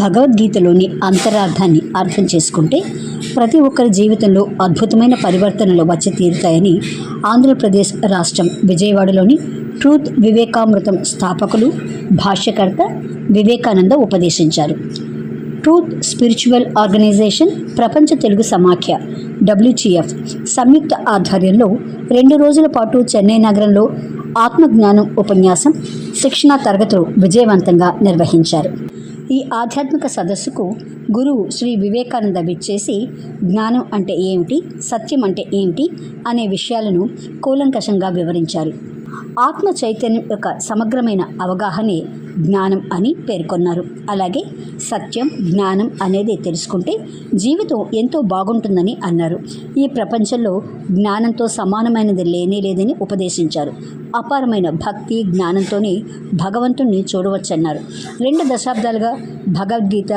భగవద్గీతలోని అంతరార్థాన్ని అర్థం చేసుకుంటే ప్రతి ఒక్కరి జీవితంలో అద్భుతమైన పరివర్తనలు వచ్చి తీరుతాయని ఆంధ్రప్రదేశ్ రాష్ట్రం విజయవాడలోని ట్రూత్ వివేకామృతం స్థాపకులు భాష్యకర్త వివేకానంద ఉపదేశించారు. ట్రూత్ స్పిరిచువల్ ఆర్గనైజేషన్ ప్రపంచ తెలుగు సమాఖ్య డబ్ల్యూచిఎఫ్ సంయుక్త ఆధ్వర్యంలో రెండు రోజుల పాటు చెన్నై నగరంలో ఆత్మజ్ఞానం ఉపన్యాసం శిక్షణా తరగతులు విజయవంతంగా నిర్వహించారు. ఈ ఆధ్యాత్మిక సదస్సుకు గురువు శ్రీ వివేకానంద విచ్చేసి జ్ఞానం అంటే ఏమిటి? సత్యం అంటే ఏమిటి? అనే విషయాలను కూలంకషంగా వివరించారు. ఆత్మ చైతన్యం యొక్క సమగ్రమైన అవగాహనే జ్ఞానం అని పేర్కొన్నారు. అలాగే సత్యం జ్ఞానం అనేది తెలుసుకుంటే జీవితం ఎంతో బాగుంటుందని అన్నారు. ఈ ప్రపంచంలో జ్ఞానంతో సమానమైనది లేనే లేదని ఉపదేశించారు. అపారమైన భక్తి జ్ఞానంతోనే భగవంతుణ్ణి చూడవచ్చన్నారు. రెండు దశాబ్దాలుగా భగవద్గీత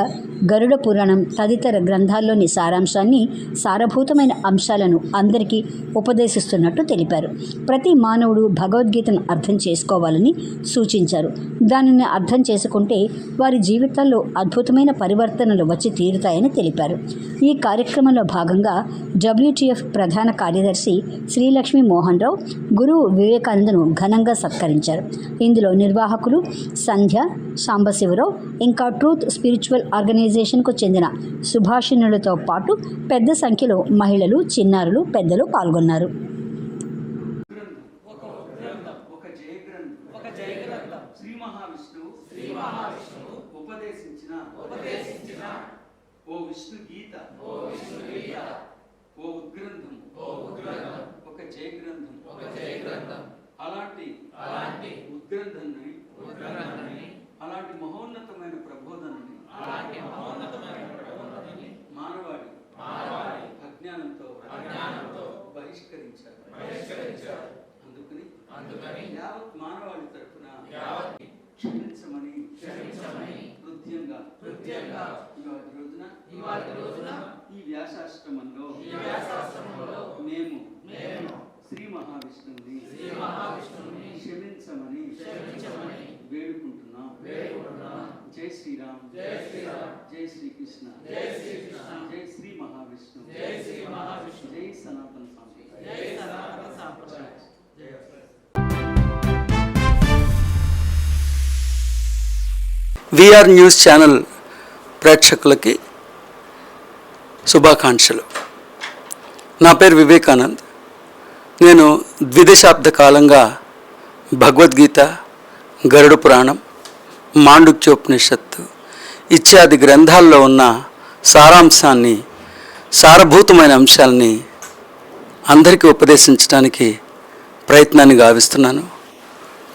గరుడ పురాణం తదితర గ్రంథాల్లోని సారాంశాన్ని సారభూతమైన అంశాలను అందరికీ ఉపదేశిస్తున్నట్టు తెలిపారు. ప్రతి మానవుడు భగవద్గీత భగవద్గీతను అర్థం చేసుకోవాలని సూచించారు. దానిని అర్థం చేసుకుంటే వారి జీవితాల్లో అద్భుతమైన పరివర్తనలు వచ్చి తీరుతాయని తెలిపారు. ఈ కార్యక్రమంలో భాగంగా డబ్ల్యూటీఎఫ్ ప్రధాన కార్యదర్శి శ్రీలక్ష్మి మోహన్ రావు గురువు వివేకానందను ఘనంగా సత్కరించారు. ఇందులో నిర్వాహకులు సంధ్య సాంబశివరావు ఇంకా ట్రూత్ స్పిరిచువల్ ఆర్గనైజేషన్కు చెందిన సుభాషిణులతో పాటు పెద్ద సంఖ్యలో మహిళలు చిన్నారులు పెద్దలు పాల్గొన్నారు ఒక జయగ్రంథం ఒక జయగ్రంథం శ్రీ మహావిష్ణువు శ్రీ మహావిష్ణువు ఉపదేశించిన ఉపదేశించిన ఓ విష్ణు గీత ఓ విష్ణు గీత ఓ ఉద్గ్రంథం ఓ ఉద్గ్రంథం ఒక జయగ్రంథం ఒక జయగ్రంథం అలాంటి అలాంటి ఉద్గ్రంథాన్ని ఉద్గ్రంథాన్ని అలాంటి మహోన్నతమైన ప్రబోధనని అలాంటి మహోన్నతమైన ప్రబోధనని మానవాడి మానవాడి అజ్ఞానంతో అజ్ఞానంతో బహిష్కరించారు. బహిష్కరించారు. అందుకని అందుకని యావత్ మానవాళి తరపున యావత్ క్షమించమని రోజున రోజున ఈ వ్యాసాశ్రమంలో ఈ వ్యాసాశ్రమంలో మేము మేము శ్రీ మహావిష్ణువుని శ్రీ మహావిష్ణువుని క్షమించమని క్షమించమని వేడుకుంటున్నాం. వేడుకుంటున్నాం. జై శ్రీరామ్. జై శ్రీరామ్. జై శ్రీకృష్ణ. జై శ్రీకృష్ణ. జై శ్రీ మహావిష్ణు జై శ్రీ మహావిష్ణు జై సనాతన సాంప్రదాయ. జై సనాతన సాంప్రదాయ. జై విఆర్ న్యూస్ ఛానల్ ప్రేక్షకులకి శుభాకాంక్షలు. నా పేరు వివేకానంద్. నేను ద్విదశాబ్ద కాలంగా భగవద్గీత గరుడ పురాణం మాండుక్యోపనిషత్తు ఇత్యాది గ్రంథాల్లో ఉన్న సారాంశాన్ని సారభూతమైన అంశాలని అందరికీ ఉపదేశించడానికి ప్రయత్నాన్ని గావిస్తున్నాను.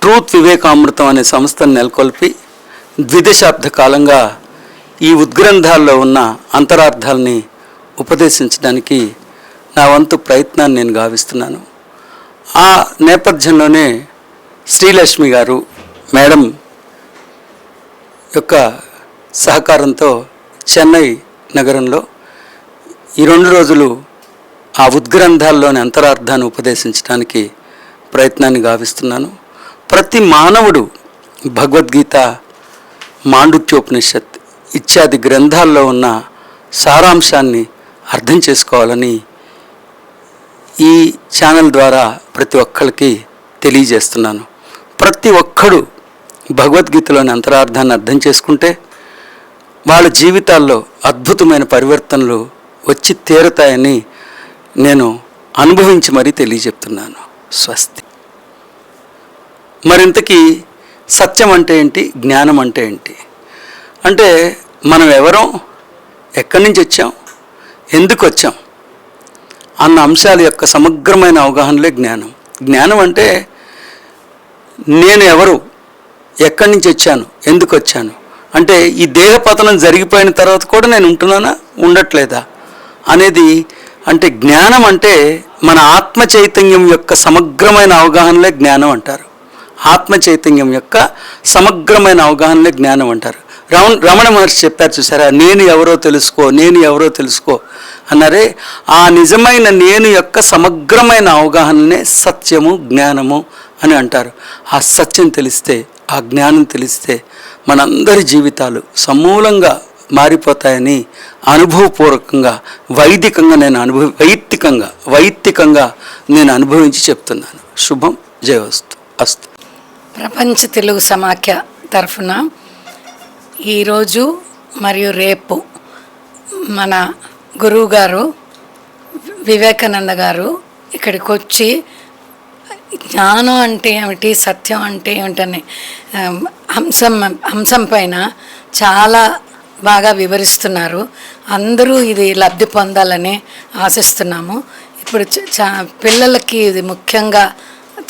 ట్రూత్ వివేకామృతం అనే సంస్థను నెలకొల్పి ద్విదశాబ్ద కాలంగా ఈ ఉద్గ్రంథాల్లో ఉన్న అంతరార్థాలని ఉపదేశించడానికి నా వంతు ప్రయత్నాన్ని నేను గావిస్తున్నాను. ఆ నేపథ్యంలోనే శ్రీలక్ష్మి గారు మేడం యొక్క సహకారంతో చెన్నై నగరంలో ఈ రెండు రోజులు ఆ ఉద్గ్రంథాల్లోని అంతరార్థాన్ని ఉపదేశించడానికి ప్రయత్నాన్ని గావిస్తున్నాను. ప్రతి మానవుడు భగవద్గీత మాండుక్యోపనిషత్ ఇత్యాది గ్రంథాల్లో ఉన్న సారాంశాన్ని అర్థం చేసుకోవాలని ఈ ఛానల్ ద్వారా ప్రతి ఒక్కరికి తెలియజేస్తున్నాను. ప్రతి ఒక్కడు భగవద్గీతలోని అంతరార్థాన్ని అర్థం చేసుకుంటే వాళ్ళ జీవితాల్లో అద్భుతమైన పరివర్తనలు వచ్చి తీరుతాయని నేను అనుభవించి మరీ తెలియజెప్తున్నాను. స్వస్తి. మరింతకీ సత్యం అంటే ఏంటి? జ్ఞానం అంటే ఏంటి? అంటే మనం ఎవరం? ఎక్కడి నుంచి వచ్చాం? ఎందుకు వచ్చాం? అన్న అంశాల యొక్క సమగ్రమైన అవగాహనలే జ్ఞానం. జ్ఞానం అంటే నేను ఎవరు? ఎక్కడి నుంచి వచ్చాను? ఎందుకు వచ్చాను? అంటే ఈ దేహ పతనం జరిగిపోయిన తర్వాత కూడా నేను ఉంటున్నానా? ఉండట్లేదా? అనేది అంటే జ్ఞానం అంటే మన ఆత్మ చైతన్యం యొక్క సమగ్రమైన అవగాహనలే జ్ఞానం అంటారు. ఆత్మ చైతన్యం యొక్క సమగ్రమైన అవగాహనలే జ్ఞానం అంటారు. రమణ రమణ మహర్షి చెప్పారు చూసారా నేను ఎవరో తెలుసుకో నేను ఎవరో తెలుసుకో అన్నారే ఆ నిజమైన నేను యొక్క సమగ్రమైన అవగాహననే సత్యము జ్ఞానము అని అంటారు. ఆ సత్యం తెలిస్తే ఆ జ్ఞానం తెలిస్తే మనందరి జీవితాలు సమూలంగా మారిపోతాయని అనుభవపూర్వకంగా వైదికంగా నేను అనుభవ వైయక్తికంగా వైయక్తికంగా నేను అనుభవించి చెప్తున్నాను. శుభం జయవస్తు అస్తు. ప్రపంచ తెలుగు సమాఖ్య తరఫున ఈరోజు మరియు రేపు మన గురువుగారు వివేకానంద గారు ఇక్కడికి వచ్చి జ్ఞానం అంటే ఏమిటి సత్యం అంటే ఏమిటని అంశం అంశం పైన చాలా బాగా వివరిస్తున్నారు. అందరూ ఇది లబ్ధి పొందాలని ఆశిస్తున్నాము. ఇప్పుడు చా- పిల్లలకి ఇది ముఖ్యంగా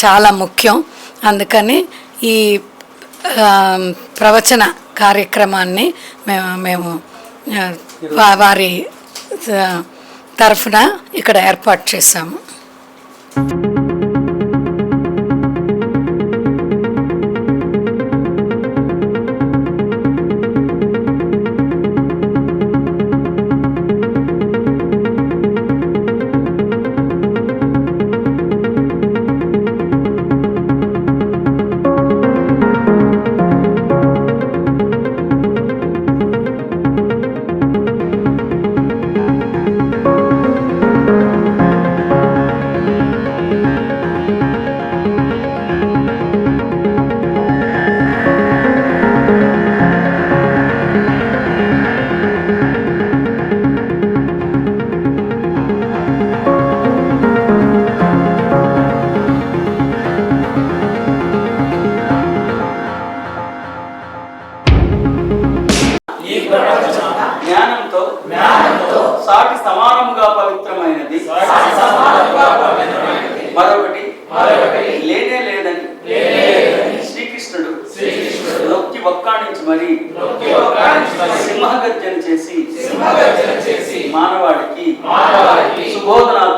చాలా ముఖ్యం. అందుకని ఈ ప్రవచన కార్యక్రమాన్ని మేము మేము వారి తరఫున ఇక్కడ ఏర్పాటు చేశాము. சுபோதனால்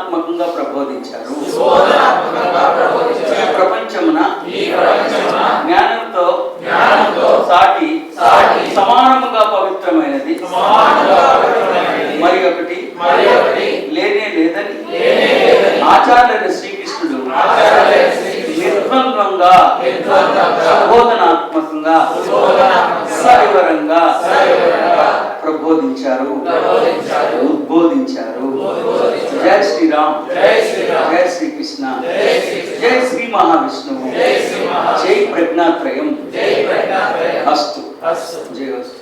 ఉద్బోధించారు జై శ్రీరామ్. జై శ్రీకృష్ణ. జై శ్రీ మహావిష్ణువు. జై ప్రజ్ఞాత్రయం. అస్తు. జై అస్తు.